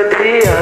dia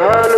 ভালো